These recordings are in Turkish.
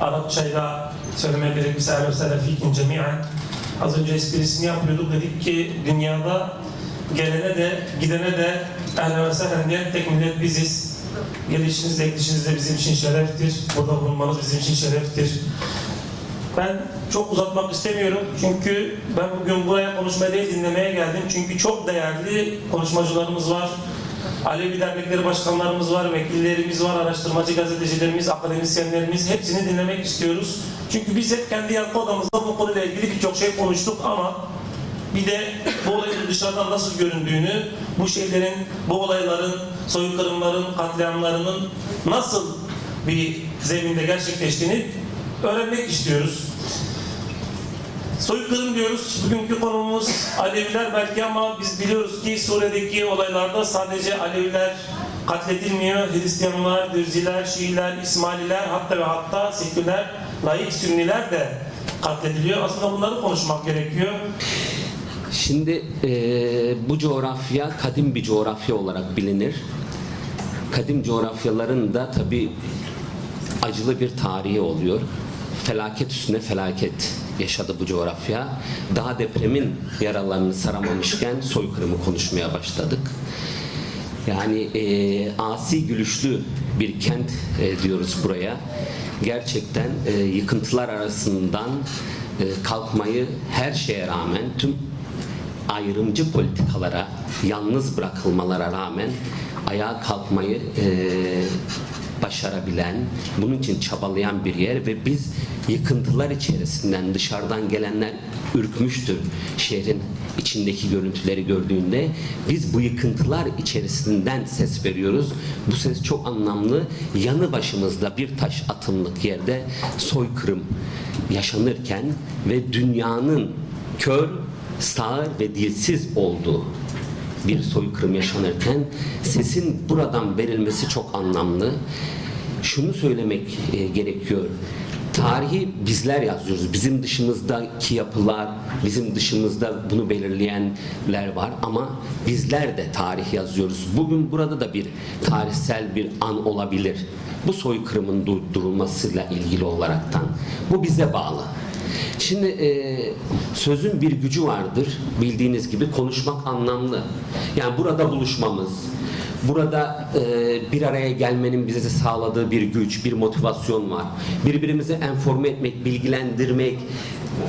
Arapçayla söylemek gerekirse "Ehlen ve sehlen fikum cemi'an." Az önce esprisini yapıyorduk. Dedik ki dünyada gelene de gidene de ehlen ve sehlen diyen tek millet biziz. Gelişiniz de gidişiniz de bizim için şereftir. Burada bulunmanız bizim için şereftir. Ben çok uzatmak istemiyorum çünkü ben bugün buraya konuşmaya değil dinlemeye geldim. Çünkü çok değerli konuşmacılarımız var. Alevi dernekleri başkanlarımız var, vekillerimiz var, araştırmacı gazetecilerimiz, akademisyenlerimiz hepsini dinlemek istiyoruz. Çünkü biz hep kendi yankı odamızda bu konuyla ilgili birçok şey konuştuk ama bir de bu olayın dışarıdan nasıl göründüğünü, bu şeylerin, bu olayların, soykırımların, katliamlarının nasıl bir zeminde gerçekleştiğini öğrenmek istiyoruz. Soykırım diyoruz. Bugünkü konumuz Aleviler belki ama biz biliyoruz ki Suriye'deki olaylarda sadece Aleviler katledilmiyor. Hristiyanlar, Dürziler, Şiiler, İsmaililer hatta ve hatta seküler, laik Sünniler de katlediliyor. Aslında bunları konuşmak gerekiyor. Şimdi e, bu coğrafya kadim bir coğrafya olarak bilinir. Kadim coğrafyaların da tabi acılı bir tarihi oluyor. Felaket üstüne felaket yaşadı bu coğrafya. Daha depremin yaralarını saramamışken soykırımı konuşmaya başladık. Yani e, asi gülüşlü bir kent e, diyoruz buraya. Gerçekten e, yıkıntılar arasından e, kalkmayı her şeye rağmen tüm ayrımcı politikalara yalnız bırakılmalara rağmen ayağa kalkmayı e, başarabilen, bunun için çabalayan bir yer ve biz yıkıntılar içerisinden dışarıdan gelenler ürkmüştür şehrin içindeki görüntüleri gördüğünde biz bu yıkıntılar içerisinden ses veriyoruz. Bu ses çok anlamlı. Yanı başımızda bir taş atımlık yerde soykırım yaşanırken ve dünyanın kör, sağır ve dilsiz olduğu bir soykırım yaşanırken sesin buradan verilmesi çok anlamlı. Şunu söylemek e, gerekiyor. Tarihi bizler yazıyoruz. Bizim dışımızdaki yapılar, bizim dışımızda bunu belirleyenler var ama bizler de tarih yazıyoruz. Bugün burada da bir tarihsel bir an olabilir. Bu soykırımın durdurulmasıyla ilgili olaraktan. Bu bize bağlı. Şimdi e, sözün bir gücü vardır. Bildiğiniz gibi konuşmak anlamlı. Yani burada buluşmamız, burada e, bir araya gelmenin bize sağladığı bir güç, bir motivasyon var. Birbirimizi enforme etmek, bilgilendirmek,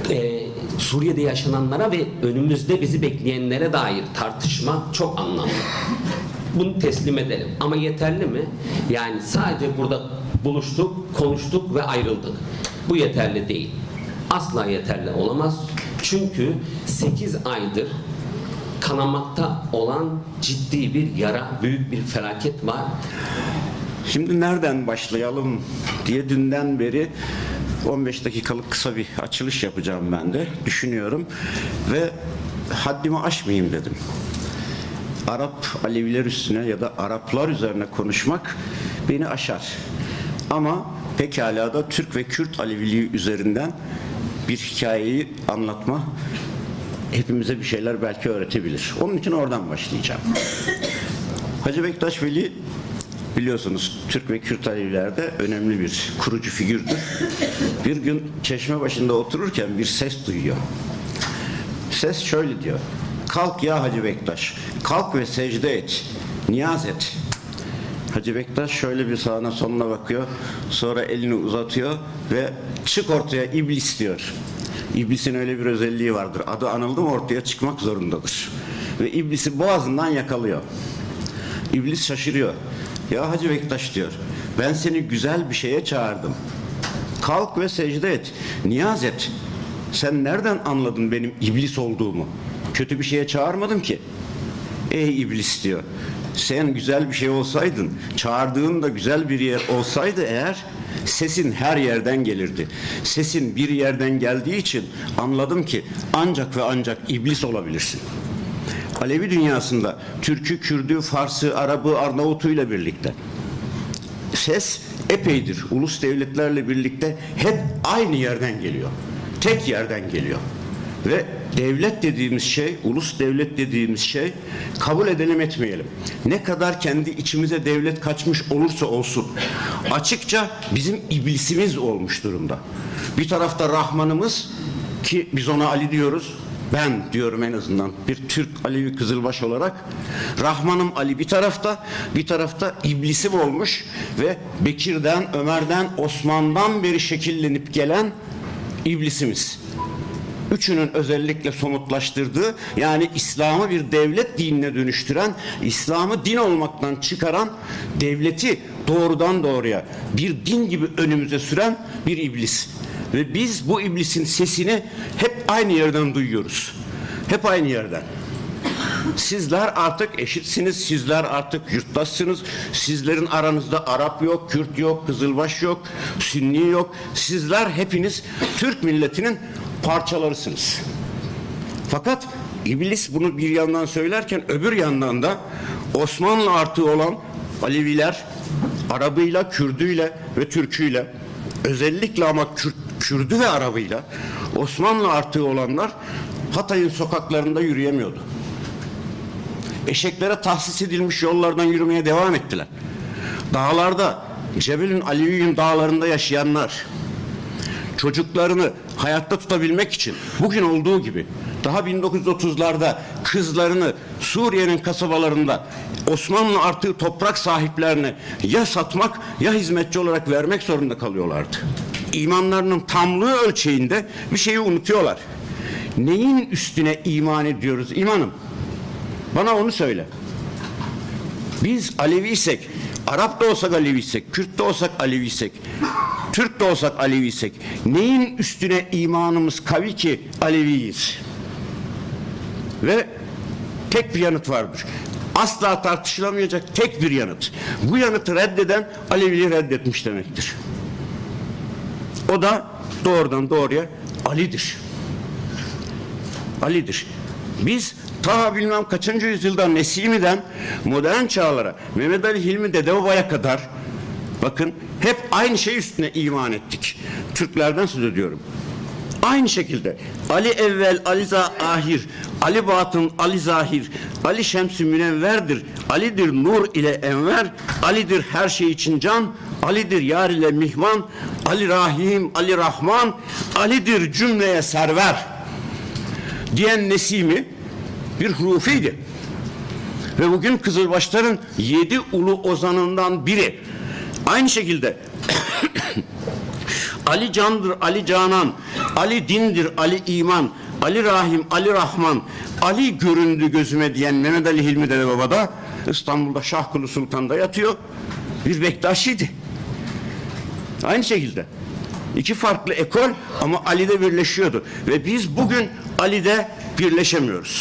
e, Suriye'de yaşananlara ve önümüzde bizi bekleyenlere dair tartışma çok anlamlı. Bunu teslim edelim. Ama yeterli mi? Yani sadece burada buluştuk, konuştuk ve ayrıldık. Bu yeterli değil asla yeterli olamaz. Çünkü 8 aydır kanamakta olan ciddi bir yara, büyük bir felaket var. Şimdi nereden başlayalım diye dünden beri 15 dakikalık kısa bir açılış yapacağım ben de düşünüyorum ve haddimi aşmayayım dedim. Arap Aleviler üstüne ya da Araplar üzerine konuşmak beni aşar. Ama pekala da Türk ve Kürt Aleviliği üzerinden bir hikayeyi anlatma hepimize bir şeyler belki öğretebilir. Onun için oradan başlayacağım. Hacı Bektaş Veli biliyorsunuz Türk ve Kürt Alevilerde önemli bir kurucu figürdür. Bir gün çeşme başında otururken bir ses duyuyor. Ses şöyle diyor. Kalk ya Hacı Bektaş. Kalk ve secde et. Niyaz et. Hacı Bektaş şöyle bir sağına sonuna bakıyor. Sonra elini uzatıyor ve çık ortaya iblis diyor. İblisin öyle bir özelliği vardır. Adı anıldı mı ortaya çıkmak zorundadır. Ve iblisi boğazından yakalıyor. İblis şaşırıyor. Ya Hacı Bektaş diyor. Ben seni güzel bir şeye çağırdım. Kalk ve secde et. Niyaz et. Sen nereden anladın benim iblis olduğumu? Kötü bir şeye çağırmadım ki. Ey iblis diyor. Sen güzel bir şey olsaydın, çağırdığın da güzel bir yer olsaydı eğer sesin her yerden gelirdi. Sesin bir yerden geldiği için anladım ki ancak ve ancak iblis olabilirsin. Alevi dünyasında Türk'ü, Kürd'ü, Fars'ı, Arap'ı, Arnavut'u ile birlikte ses epeydir. Ulus devletlerle birlikte hep aynı yerden geliyor. Tek yerden geliyor. Ve devlet dediğimiz şey, ulus devlet dediğimiz şey kabul edelim etmeyelim. Ne kadar kendi içimize devlet kaçmış olursa olsun açıkça bizim iblisimiz olmuş durumda. Bir tarafta Rahmanımız ki biz ona Ali diyoruz. Ben diyorum en azından bir Türk Alevi Kızılbaş olarak. Rahmanım Ali bir tarafta, bir tarafta iblisim olmuş ve Bekir'den, Ömer'den, Osman'dan beri şekillenip gelen iblisimiz. Üçünün özellikle somutlaştırdığı yani İslam'ı bir devlet dinine dönüştüren, İslam'ı din olmaktan çıkaran, devleti doğrudan doğruya bir din gibi önümüze süren bir iblis. Ve biz bu iblisin sesini hep aynı yerden duyuyoruz. Hep aynı yerden. Sizler artık eşitsiniz, sizler artık yurttaşsınız. Sizlerin aranızda Arap yok, Kürt yok, Kızılbaş yok, Sünni yok. Sizler hepiniz Türk milletinin parçalarısınız. Fakat iblis bunu bir yandan söylerken öbür yandan da Osmanlı artığı olan Aleviler Arabıyla, Kürdüyle ve Türküyle özellikle ama Kürt, Kürdü ve Arabıyla Osmanlı artığı olanlar Hatay'ın sokaklarında yürüyemiyordu. Eşeklere tahsis edilmiş yollardan yürümeye devam ettiler. Dağlarda, Cebel'in Aleviyim dağlarında yaşayanlar çocuklarını hayatta tutabilmek için bugün olduğu gibi daha 1930'larda kızlarını Suriye'nin kasabalarında Osmanlı artığı toprak sahiplerine ya satmak ya hizmetçi olarak vermek zorunda kalıyorlardı. İmanlarının tamlığı ölçeğinde bir şeyi unutuyorlar. Neyin üstüne iman ediyoruz imanım? Bana onu söyle. Biz Aleviysek, Arap da olsak Aleviysek, Kürt de olsak Aleviysek, Türk de olsak Aleviysek, neyin üstüne imanımız kavi ki Aleviyiz? Ve tek bir yanıt vardır. Asla tartışılamayacak tek bir yanıt. Bu yanıtı reddeden Aleviliği reddetmiş demektir. O da doğrudan doğruya Ali'dir. Ali'dir. Biz ta bilmem kaçıncı yüzyıldan Nesimi'den modern çağlara Mehmet Ali Hilmi Dedebaba'ya kadar bakın hep aynı şey üstüne iman ettik. Türklerden söz ediyorum. Aynı şekilde Ali evvel, Ali ahir, Ali batın, Ali zahir, Ali şemsi münevverdir, Ali'dir nur ile enver, Ali'dir her şey için can, Ali'dir yar ile mihman, Ali rahim, Ali rahman, Ali'dir cümleye server diyen Nesimi bir hurufiydi. Ve bugün Kızılbaşların yedi ulu ozanından biri. Aynı şekilde Ali candır, Ali canan, Ali dindir, Ali iman, Ali rahim, Ali rahman, Ali göründü gözüme diyen Mehmet Ali Hilmi Dede Baba da İstanbul'da Şahkulu Sultan'da yatıyor. Bir Bektaşiydi. Aynı şekilde. İki farklı ekol ama Ali'de birleşiyordu. Ve biz bugün Ali'de birleşemiyoruz.